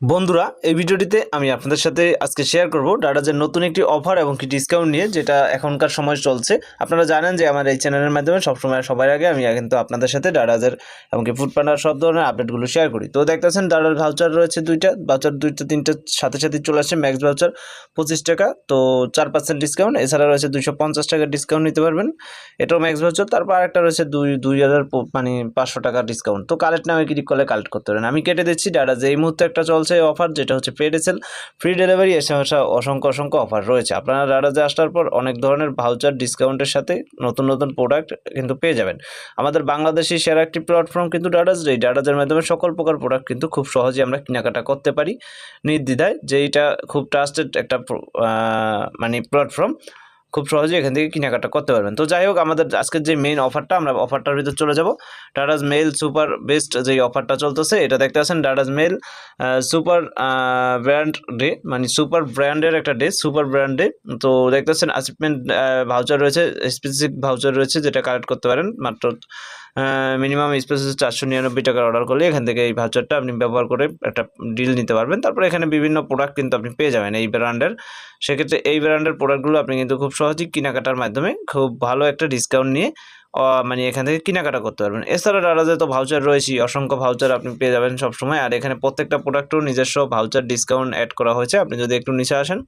বন্ধুরা, এই ভিডিওটিতে আমি আপনাদের সাথে আজকে শেয়ার করব ডাটাজের নতুন একটি অফার এবং কি ডিসকাউন্ট নিয়ে, যেটা এখনকার সময় চলছে। আপনারা জানেন যে আমার এই চ্যানেলের মাধ্যমে সবসময় সবার আগে আমি কিন্তু আপনাদের সাথে ডাটাজের এবং কি ফুড পান্ডার সব ধরনের আপডেটগুলো শেয়ার করি। তো দেখতেছেন ডাটার ভাউচার রয়েছে দুইটা ভাউচার দুইটা, তিনটা, সাথে সাথে চলে আসছে ম্যাক্স ভাউচার পঁচিশ টাকা। তো চার পার্সেন্ট ডিসকাউন্ট এছাড়া রয়েছে দুইশো পঞ্চাশ টাকার ডিসকাউন্ট নিতে পারবেন। এটাও ম্যাক্স ভাউচার তারপর আরেকটা রয়েছে দুই দুই হাজার মানে পাঁচশো টাকার ডিসকাউন্ট তো কালেক্ট নামে ক্লিক করলে কালেক্ট করতে পারেন। আমি কেটে দিচ্ছি ডাটা যে এই মুহূর্তে একটা চলছে অফার, যেটা হচ্ছে পেড এসেল ফ্রি ডেলিভারি এসে আসা অসংখ্য অসংখ্য অফার রয়েছে। আপনারা ডাটাজে আসার পর অনেক ধরনের ভাউচার ডিসকাউন্টের সাথে নতুন নতুন প্রোডাক্ট কিন্তু পেয়ে যাবেন। আমাদের বাংলাদেশি সেরা একটি প্ল্যাটফর্ম কিন্তু ডাটাজ এই ডাটাজের মাধ্যমে সকল প্রকার প্রোডাক্ট কিন্তু খুব সহজেই আমরা কেনাকাটা করতে পারি। নির্দ্বিধায় যে এটা খুব ট্রাস্টেড একটা মানে প্ল্যাটফর্ম খুব সহজে এখান থেকে কেনাকাটা করতে পারবেন। তো যাই হোক, আমাদের আজকের যে মেইন অফারটা আমরা অফারটার ভিতর চলে যাব। ডাটাজ মেল সুপার বেস্ট যে অফারটা চলতেছে, এটা দেখতে পাচ্ছেন ডাটাজ মেল সুপার ব্র্যান্ড ডে মানে সুপার ব্র্যান্ডের একটা ডে সুপার ব্র্যান্ড ডে তো দেখতে পাচ্ছেন অ্যাচিভমেন্ট ভাউচার রয়েছে স্পেসিফিক ভাউচার রয়েছে, যেটা কালেক্ট করতে পারেন, মাত্র মিনিমাম স্পেসিস চারশো নিরানব্বই টাকার অর্ডার করলে এখান থেকে এই ভাউচারটা আপনি ব্যবহার করে একটা ডিল নিতে পারবেন। তারপরে এখানে বিভিন্ন প্রোডাক্ট কিন্তু আপনি পেয়ে যাবেন এই ব্র্যান্ডের সেক্ষেত্রে এই ব্র্যান্ডের প্রোডাক্টগুলো আপনি কিন্তু খুব সহজেই কেনাকাটার মাধ্যমে খুব ভালো একটা ডিসকাউন্ট নিয়ে মানে এখান থেকে কেনাকাটা করতে পারবেন। এছাড়া ডারাজে তো ভাউচার রয়েছে, অসংখ্য ভাউচার আপনি পেয়ে যাবেন সবসময়। আর এখানে প্রত্যেকটা প্রোডাক্টও নিজস্ব ভাউচার ডিসকাউন্ট অ্যাড করা হয়েছে। আপনি যদি একটু নিচে আসেন,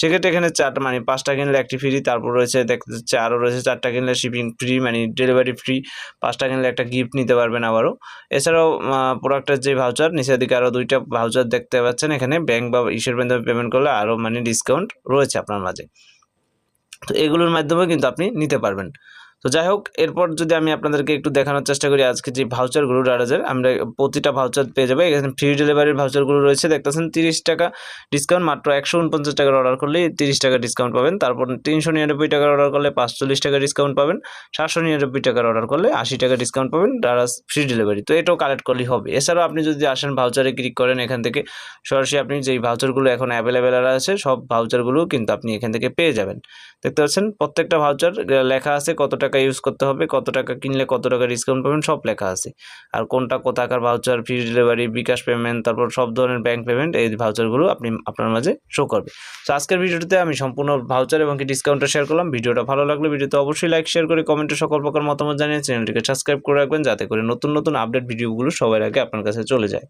সেক্ষেত্রে এখানে চারটা মানে পাঁচটা কিনলে একটি ফ্রি তারপর রয়েছে দেখতে যাচ্ছে আরও রয়েছে চারটা কিনলে শিপিং ফ্রি মানে ডেলিভারি ফ্রি পাঁচটা কিনলে একটা গিফট নিতে পারবেন আবারও। এছাড়াও প্রোডাক্টের যে ভাউচার নিচের দিকে আরও দুইটা ভাউচার দেখতে পাচ্ছেন। এখানে ব্যাংক বা ইসের মাধ্যমে পেমেন্ট করলে আরও মানে ডিসকাউন্ট রয়েছে আপনার মাঝে। তো এগুলোর মাধ্যমে কিন্তু আপনি নিতে পারবেন। তো যাই হোক, এরপর যদি আমি আপনাদেরকে একটু দেখানোর চেষ্টা করি, আজকে যে ভাউচারগুলো ডারাজের আমরা প্রতিটা ভাউচার পেয়ে যাব। এখানে ফ্রি ডেলিভারির ভাউচারগুলো রয়েছে। দেখতেছেন, তিরিশ টাকা ডিসকাউন্ট মাত্র একশো উনপঞ্চাশ টাকার অর্ডার করলে তিরিশ টাকা ডিসকাউন্ট পাবেন। তারপর তিনশো নিরানব্বই টাকার অর্ডার করলে পাঁচচল্লিশ টাকা ডিসকাউন্ট পাবেন। সাতশো নিরানব্বই টাকার অর্ডার করলে আশি টাকা ডিসকাউন্ট পাবেন ডারাজ ফ্রি ডেলিভারি তো এটাও কালেক্ট করলেই হবে। এছাড়াও আপনি যদি আসেন ভাউচারে ক্লিক করেন, এখান থেকে সরাসরি আপনি যেই ভাউচারগুলো এখন অ্যাভেলেবেল আছে, সব ভাউচারগুলো কিন্তু আপনি এখান থেকে পেয়ে যাবেন। দেখতে পাচ্ছেন, প্রত্যেকটা ভাউচার লেখা আছে কত ইউজ করতে হবে, কত টাকা কিনলে কত টাকা ডিসকাউন্ট পাবেন, সব লেখা আছে। আর কোনটা কোথাকার voucher free delivery bKash payment তারপর সব ধরনের ব্যাঙ্ক পেমেন্ট এই ভাউচারগুলো আপনি আপনার মাঝে শো করবে। তো আজকের ভিডিওটিতে আমি সম্পূর্ণ ভাউচার এবং কি ডিসকাউন্টটা শেয়ার করলাম। ভিডিওটা ভালো লাগলে ভিডিওতে অবশ্যই লাইক শেয়ার করে কমেন্টে সকল প্রকার মতামত জানিয়ে চ্যানেলটিকে সাবস্ক্রাইব করে রাখবেন, যাতে করে নতুন নতুন আপডেট ভিডিওগুলো সবার আগে আপনার কাছে চলে যায়।